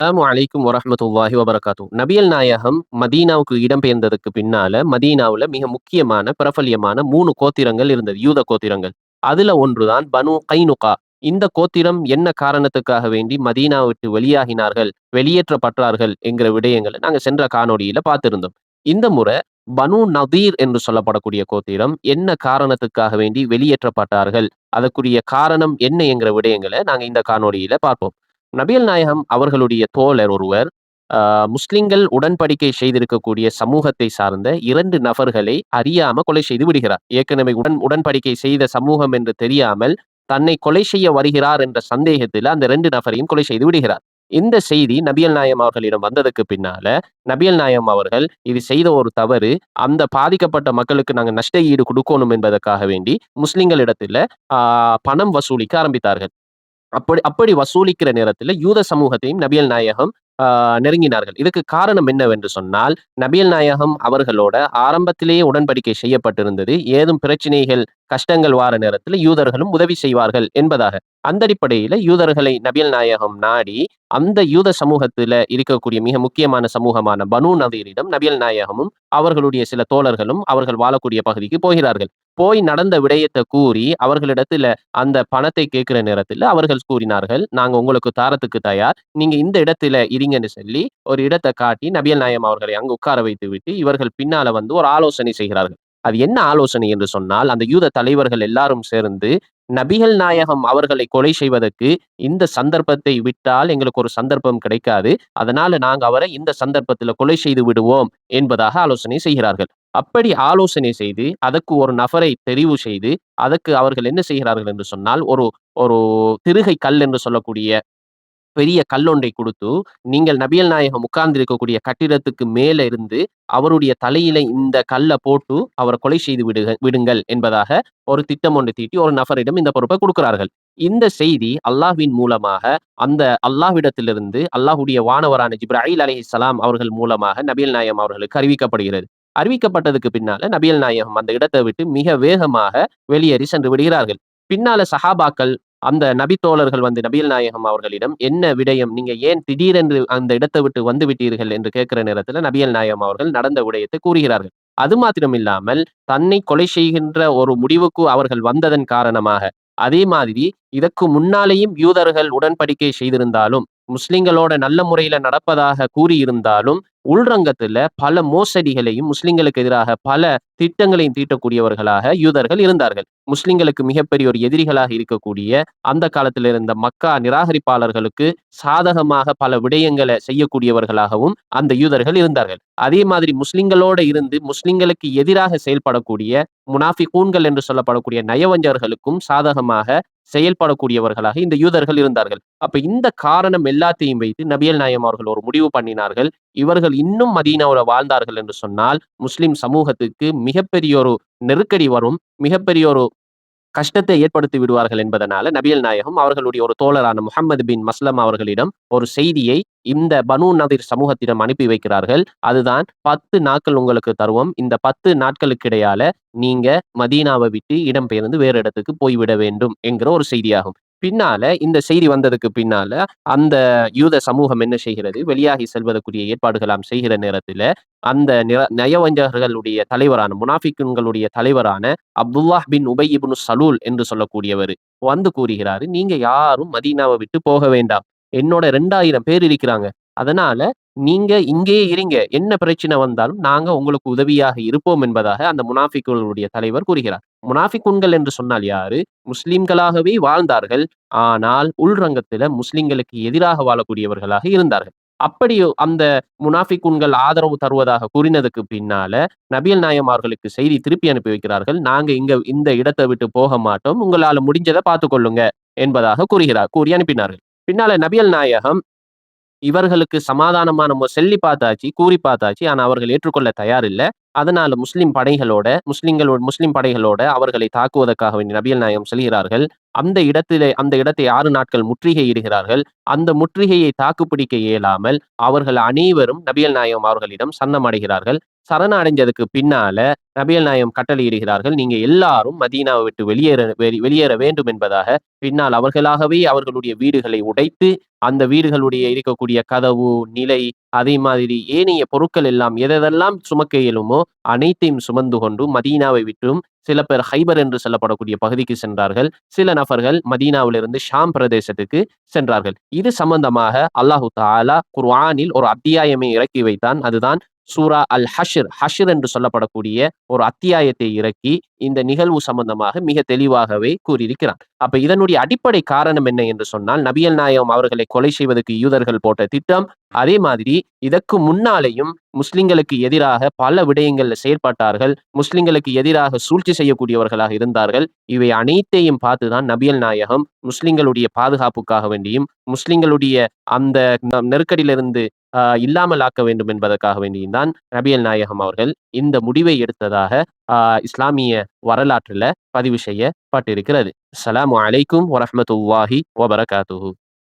அஸ்ஸலாமு அலைக்கும் வரமத்துல்லாஹி வபரகாத்து நபியல் நாயகம் மதீனாவுக்கு இடம்பெயர்ந்ததுக்கு பின்னால மதீனாவுல மிக முக்கியமான பிரபல்யமான மூணு கோத்திரங்கள் இருந்தது. யூத கோத்திரங்கள். அதுல ஒன்றுதான் பனு கைனுகா. இந்த கோத்திரம் என்ன காரணத்துக்காக வேண்டி மதீனா விட்டு வெளியாகினார்கள் வெளியேற்றப்பட்டார்கள் என்கிற விடயங்களை நாங்க சென்ற காணொலியில பார்த்திருந்தோம். இந்த முறை பனு நதீர் என்று சொல்லப்படக்கூடிய கோத்திரம் என்ன காரணத்துக்காக வேண்டி வெளியேற்றப்பட்டார்கள் அதற்குரிய காரணம் என்ன என்கிற விடயங்களை நாங்க இந்த காணொலியில பார்ப்போம். நபியல் நாயகம் அவர்களுடைய தோழர் ஒருவர் ஆஹ், முஸ்லிம்கள் உடன்படிக்கை செய்திருக்கக்கூடிய சமூகத்தை சார்ந்த இரண்டு நபர்களை அறியாம கொலை செய்து விடுகிறார். ஏற்கனவே உடன் உடன்படிக்கை செய்த சமூகம் என்று தெரியாமல் தன்னை கொலை செய்ய வருகிறார் என்ற சந்தேகத்தில் அந்த ரெண்டு நபரையும் கொலை செய்து விடுகிறார். இந்த செய்தி நபியல் நாயம் அவர்களிடம் வந்ததுக்கு பின்னால நபியல் நாயம் அவர்கள் இது செய்த ஒரு தவறு அந்த பாதிக்கப்பட்ட மக்களுக்கு நாங்க நஷ்ட ஈடு கொடுக்கணும் என்பதற்காக வேண்டி முஸ்லிம்களிடத்துல ஆஹ், பணம் வசூலிக்க ஆரம்பித்தார்கள். அப்படி அப்படி வசூலிக்கிற நேரத்துல யூத சமூகத்தையும் நபியல் நாயகம் நெருங்கினார்கள். இதுக்கு காரணம் என்னவென்று சொன்னால் நபியல் நாயகம் அவர்களோட ஆரம்பத்திலேயே உடன்படிக்கை செய்யப்பட்டிருந்தது. ஏதும் பிரச்சனைகள் கஷ்டங்கள் வார நேரத்தில் யூதர்களும் உதவி செய்வார்கள் என்பதாக. அந்த அடிப்படையில யூதர்களை நபியல் நாயகம் நாடி அந்த யூத சமூகத்துல இருக்கக்கூடிய மிக முக்கியமான சமூகமான பனு நதீரிடம் நபியல் நாயகமும் அவர்களுடைய சில தோழர்களும் அவர்கள் வாழக்கூடிய பகுதிக்கு போகிறார்கள். போய் நடந்த விடயத்தை கூறி அவர்களிடத்துல அந்த பணத்தை கேட்கிற நேரத்தில் அவர்கள் கூறினார்கள் நாங்க உங்களுக்கு தாரத்துக்கு தயார். நீங்க இந்த இடத்துல இருங்கன்னு சொல்லி ஒரு இடத்தை காட்டி நபியல் நாயம் அவர்களை அங்கு உட்கார வைத்து விட்டு இவர்கள் பின்னால வந்து ஒரு ஆலோசனை செய்கிறார்கள். அது என்ன ஆலோசனை என்று சொன்னால் அந்த யூத தலைவர்கள் எல்லாரும் சேர்ந்து நபிகள் நாயகம் அவர்களை கொலை செய்வதற்கு இந்த சந்தர்ப்பத்தை விட்டால் எங்களுக்கு ஒரு சந்தர்ப்பம் கிடைக்காது. அதனால நாங்க அவரை இந்த சந்தர்ப்பத்துல கொலை செய்து விடுவோம் என்பதாக ஆலோசனை செய்கிறார்கள். அப்படி ஆலோசனை செய்து அதற்கு ஒரு நபரை தெரிவு செய்து அதற்கு அவர்கள் என்ன செய்கிறார்கள் என்று சொன்னால் ஒரு ஒரு திருகை கல் என்று சொல்லக்கூடிய பெரிய கல்லொன்றை கொடுத்து நீங்கள் நபியல் நாயகம் உட்கார்ந்து இருக்கக்கூடிய கட்டிடத்துக்கு மேல இருந்து அவருடைய தலையில இந்த கல்லை போட்டு அவரை கொலை செய்து விடுக விடுங்கள் என்பதாக ஒரு திட்டம் ஒன்று தீட்டி ஒரு நபரிடம் இந்த பொறுப்பை கொடுக்கிறார்கள். இந்த செய்தி அல்லாஹ்வின் மூலமாக அந்த அல்லாஹ்விடத்திலிருந்து அல்லாஹுடைய வானவரான ஜிப்ராஹில் அலி இஸ்லாம் அவர்கள் மூலமாக நபியல் நாயகம் அவர்களுக்கு அறிவிக்கப்படுகிறது. அறிவிக்கப்பட்டதுக்கு பின்னால நபியல் நாயகம் அந்த இடத்தை விட்டு மிக வேகமாக வெளியேறி சென்று விடுகிறார்கள். பின்னால சஹாபாக்கள் அந்த நபித்தோழர்கள் வந்து நபியல் நாயகம் அவர்களிடம் என்ன விடயம்? நீங்க ஏன் திடீரென்று அந்த இடத்தை விட்டு வந்து விட்டீர்கள்? என்று கேட்கிற நேரத்துல நபியல் நாயகம் அவர்கள் நடந்த விடயத்தை கூறுகிறார்கள். அது மாத்திரம் இல்லாமல் தன்னை கொலை செய்கின்ற ஒரு முடிவுக்கு அவர்கள் வந்ததன் காரணமாக அதே மாதிரி இதற்கு முன்னாலேயும் யூதர்கள் உடன்படிக்கை செய்திருந்தாலும் முஸ்லிம்களோட நல்ல முறையில நடப்பதாக கூறியிருந்தாலும் உள்ரங்கத்துல பல மோசடிகளையும் முஸ்லிம்களுக்கு எதிராக பல திட்டங்களையும் தீட்டக்கூடியவர்களாக யூதர்கள் இருந்தார்கள். முஸ்லிம்களுக்கு மிகப்பெரிய ஒரு எதிரிகளாக இருக்கக்கூடிய அந்த காலத்தில் இருந்த மக்கா நிராகரிப்பாளர்களுக்கு சாதகமாக பல விடயங்களை செய்யக்கூடியவர்களாகவும் அந்த யூதர்கள் இருந்தார்கள். அதே மாதிரி முஸ்லிம்களோட இருந்து முஸ்லிம்களுக்கு எதிராக செயல்படக்கூடிய முனாஃபிகூன்கள் என்று சொல்லப்படக்கூடிய நயவஞ்சர்களுக்கும் சாதகமாக செயல்படக்கூடியவர்களாக இந்த யூதர்கள் இருந்தார்கள். அப்ப இந்த காரணம் எல்லாத்தையும் வைத்து நபியல் நாயம் அவர்கள் ஒரு முடிவு பண்ணினார்கள். இவர்கள் இன்னும் மதீனாவில் வாழ்ந்தார்கள் என்று சொன்னால் முஸ்லிம் சமூகத்துக்கு மிகப்பெரிய ஒரு நெருக்கடி வரும் மிகப்பெரிய ஒரு கஷ்டத்தை ஏற்படுத்தி விடுவார்கள் என்பதனால நபியல் நாயகம் அவர்களுடைய ஒரு தோழரான முகமது பின் மஸ்லம் அவர்களிடம் ஒரு செய்தியை இந்த பனு நதிர் சமூகத்திடம் அனுப்பி வைக்கிறார்கள். அதுதான் பத்து நாட்கள் உங்களுக்கு தருவோம். இந்த பத்து நாட்களுக்கிடையால நீங்க மதீனாவை விட்டு இடம்பெயர்ந்து வேறு இடத்துக்கு போய்விட வேண்டும் என்கிற ஒரு செய்தியாகும். பின்னால இந்த செய்தி வந்ததுக்கு பின்னால அந்த யூத சமூகம் என்ன செய்கிறது? வெளியாகி செல்வதற்குரிய ஏற்பாடுகளாம் செய்கிற நேரத்துல அந்த நிர- நயவஞ்சகர்களுடைய தலைவரான முனாஃபிக்குன்களுடைய தலைவரான அப்துல்லாஹ் பின் உபை சலூல் என்று சொல்லக்கூடியவர் வந்து கூறுகிறாரு நீங்க யாரும் மதீனாவை விட்டு போக வேண்டாம். என்னோட ரெண்டாயிரம் பேர் இருக்கிறாங்க. அதனால நீங்க இங்கேயே இருங்க. என்ன பிரச்சனை வந்தாலும் நாங்க உங்களுக்கு உதவியாக இருப்போம் என்பதாக அந்த முனாஃபிக்குகளுடைய தலைவர் கூறுகிறார். முனாஃபிக்குன்கள் என்று சொன்னால் யாரு? முஸ்லிம்களாகவே வாழ்ந்தார்கள். ஆனால் உள்ரங்கத்துல முஸ்லிம்களுக்கு எதிராக வாழக்கூடியவர்களாக இருந்தார்கள். அப்படி அந்த முனாஃபிக்குன்கள் ஆதரவு தருவதாக கூறினதுக்கு பின்னால நபியல் நாயம் அவர்களுக்கு செய்தி திருப்பி அனுப்பி வைக்கிறார்கள். நாங்க இங்க இந்த இடத்தை விட்டு போக மாட்டோம். உங்களால முடிஞ்சதை பார்த்து கொள்ளுங்க என்பதாக கூறுகிறார் கூறி அனுப்பினார்கள். பின்னால நபியல் நாயகம் இவர்களுக்கு சமாதானமா நம்ம சொல்லி பார்த்தாச்சு கூறி பார்த்தாச்சு. ஆனா அவர்கள் ஏற்றுக்கொள்ள தயார் இல்லை அதனால முஸ்லிம் படைகளோட முஸ்லிம்களோட முஸ்லிம் படைகளோட அவர்களை தாக்குவதற்காக வேண்டி நபியல் நாயகம் செல்கிறார்கள். அந்த இடத்திலே அந்த இடத்தை ஆறு நாட்கள் முற்றுகை இடுகிறார்கள். அந்த முற்றுகையை தாக்குப்பிடிக்க இயலாமல் அவர்கள் அனைவரும் நபியல் நாயகம் அவர்களிடம் சன்னமடைகிறார்கள் சரணடைஞ்சதுக்கு பின்னால நபியல் நாயகம் கட்டளையிடுகிறார்கள் நீங்க எல்லாரும் மதீனாவை விட்டு வெளியேற வெளியேற வேண்டும் என்பதாக. பின்னால் அவர்களாகவே அவர்களுடைய வீடுகளை உடைத்து அந்த வீடுகளுடைய இருக்கக்கூடிய கதவு நிலை அதே மாதிரி ஏனைய பொருட்கள் எல்லாம் எதெல்லாம் சுமக்க இயலுமோ அனைத்தையும் சுமந்து கொண்டு மதீனாவை விட்டும் சில பேர் ஹைபர் என்று சொல்லப்படக்கூடிய பகுதிக்கு சென்றார்கள். சில நபர்கள் மதீனாவிலிருந்து ஷாம் பிரதேசத்துக்கு சென்றார்கள். இது சம்பந்தமாக அல்லாஹு தாலா குர்ஆனில் ஒரு அத்தியாயமே இறக்கி வைத்தான். அதுதான் சூரா அல் ஹஷிர் ஹஷிர் என்று சொல்லப்படக்கூடிய ஒரு அத்தியாயத்தை இறக்கி இந்த நிகழ்வு சம்பந்தமாக மிக தெளிவாகவே கூறியிருக்கிறான் அப்ப இதனுடைய அடிப்படை காரணம் என்ன என்று சொன்னால் நபியல் நாயகம் அவர்களை கொலை செய்வதற்கு யூதர்கள் போட்ட திட்டம் அதே மாதிரி இதற்கு முன்னாலேயும் முஸ்லிம்களுக்கு எதிராக பல விடயங்கள்ல செயற்பட்டார்கள் முஸ்லிம்களுக்கு எதிராக சூழ்ச்சி செய்யக்கூடியவர்களாக இருந்தார்கள். இவை அனைத்தையும் பார்த்துதான் நபியல் நாயகம் முஸ்லிம்களுடைய பாதுகாப்புக்காக வேண்டியும் முஸ்லிம்களுடைய அந்த நெருக்கடியிலிருந்து இல்லாமல் ஆக்க வேண்டும் என்பதற்காக வேண்டியும் தான் நபியல் நாயகம் அவர்கள் இந்த முடிவை எடுத்ததாக இஸ்லாமிய வரலாற்றில் பதிவு செய்யப்பட்டிருக்கிறது. அஸ்லாம் அலைக்கும் வரமத்துல்லாஹி வபரகாத்துஹூ.